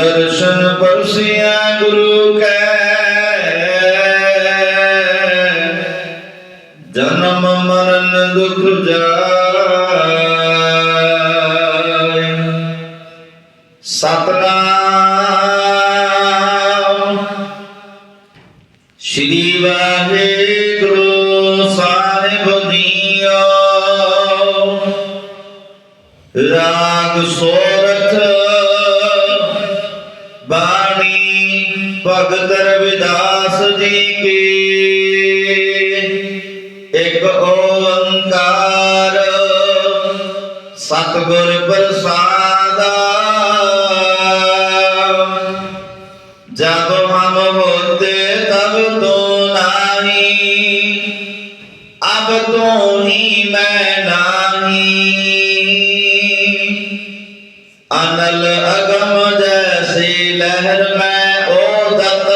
ਦਰਸ਼ਨ ਪਰਸਿਆ ਗੁਰੂ ਕੈ। ਜਨਮ ਮਰਨ ਦੁਖ ਜਾਏ। ਸਤਨਾਮ। ਸ਼੍ਰੀ ਵਾਹਿਗੁਰੂ ਸਾਹਿਬ ਜੀਓ। ਰਾਗ ਸੋਰਠ ਬਾਣੀ ਭਗਤ ਰਵਿਦਾਸ ਜੀ ਕੀ। ਇੱਕ ਓੰਕਾਰ ਸਤਿਗੁਰ ਪ੍ਰਸਾਦਾ। ਜਦ ਹਮ ਹੋਤੇ ਤਬ ਤੋ ਨਾਹੀ, ਅਬ ਤੋ ਹੀ ਮੈਂ ਨਾਹੀ। ਅਨਲ ਅਗਮ ਜੈਸੀ ਲਹਿਰ ਮੈਂ ਓਦਤ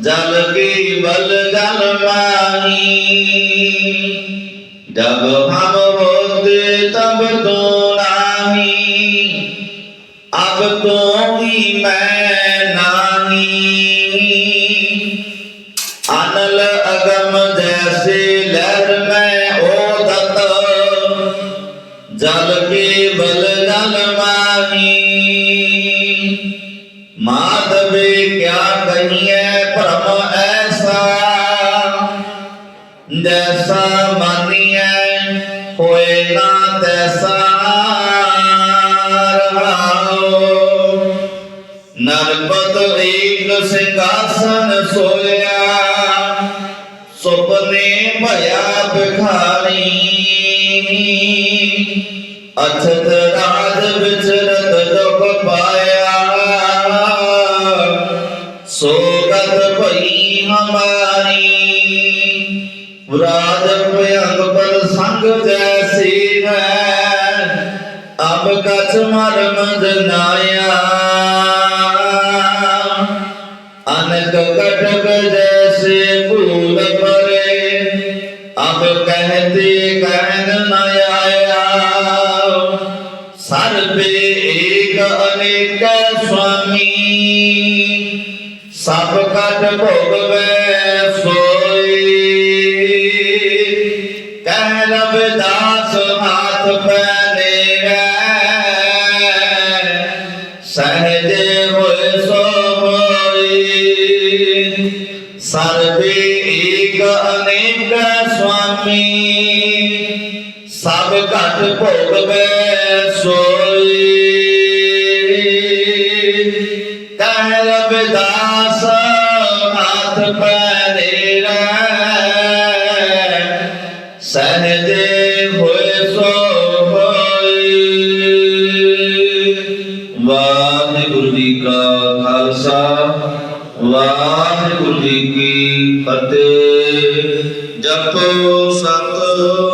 ਜਲ ਕੀ ਬਲ ਜਲ ਮਾਹੀ ਜਬ ਹਮ ਹੋਤੇ ਤਬ ਤੋ ਨਾਹੀ ਅਬ ਤੋਂ ਹੀ ਮੈਂ ਨਾਹੀ ਅਨਲ ਅਗਮ ਜੈਸੇ ਲਹਿਰ ਮੈਂ ਓਦਤ ਜਲ ਕੇ ਬਲ ਜਲ ਮਾਹੀ ਮਾਧਵੇ ਕਿਆ ਕਹੀਏ ਭ੍ਰਮ ਐਸਾ? ਜੈਸਾ ਮਾਨੀਐ, ਹੋਏ ਨਾ ਤੈਸਾ। ਰਹਾਉ। ਨਰਪਤ ਏਕ ਸਿੰਘਾਸਨ ਸੋਇਆ, ਸੁਪਨੇ ਭਇਆ ਬਿਖਾਰੀ ਅਛਤ ਰਾਜ ਵਿਚਰਤ ਦੁਖ ਪਾਇਆ ਸੋਗਤ ਭਈ ਹਮਾਰੀ। ਰਾਜ ਭਯੰਗ ਪਰ ਸੰਗ ਜੈਸੀ ਹੈ। ਅਬ ਕਛ ਮਰਮ ਜਨਾਇਆ। ਅਨਕ ਕਟਕ ਜੈਸੇ ਭੂਲ ਪਰੇ। ਅਬ ਕਹਤੇ ਕਹਿਨ ਨ ਆਇਆ। ਸਰਬੇ ਏਕ ਅਨੇਕ ਸੁਆਮੀ ਸਭ ਕਟ ਭੋਗਵੇ ਸੋਈ ਕਹਿ ਰਬਦਾਸ ਹਾਥ ਪੈਨੇ ਸਹਜ ਹੋਏ ਸੋ ਹੋਈ ਸਰਬੇ ਏਕ ਅਨੇਕ ਸੁਆਮੀ, ਸਭ ਘਟ ਭੋਗਵੇ ਸੋਈ ਕਹਿ ਰਬਦਾਸ ਪੈਰੇ ਸਹਜੇ ਹੋਏ ਸੋ ਹੋਈ। ਵਾਹਿਗੁਰੂ ਜੀ ਕਾ ਖਾਲਸਾ, ਵਾਹਿਗੁਰੂ ਜੀ ਕੀ ਫਤਿਹ। ਜਪੋ ਸਤਨਾਮ ਸਤਿ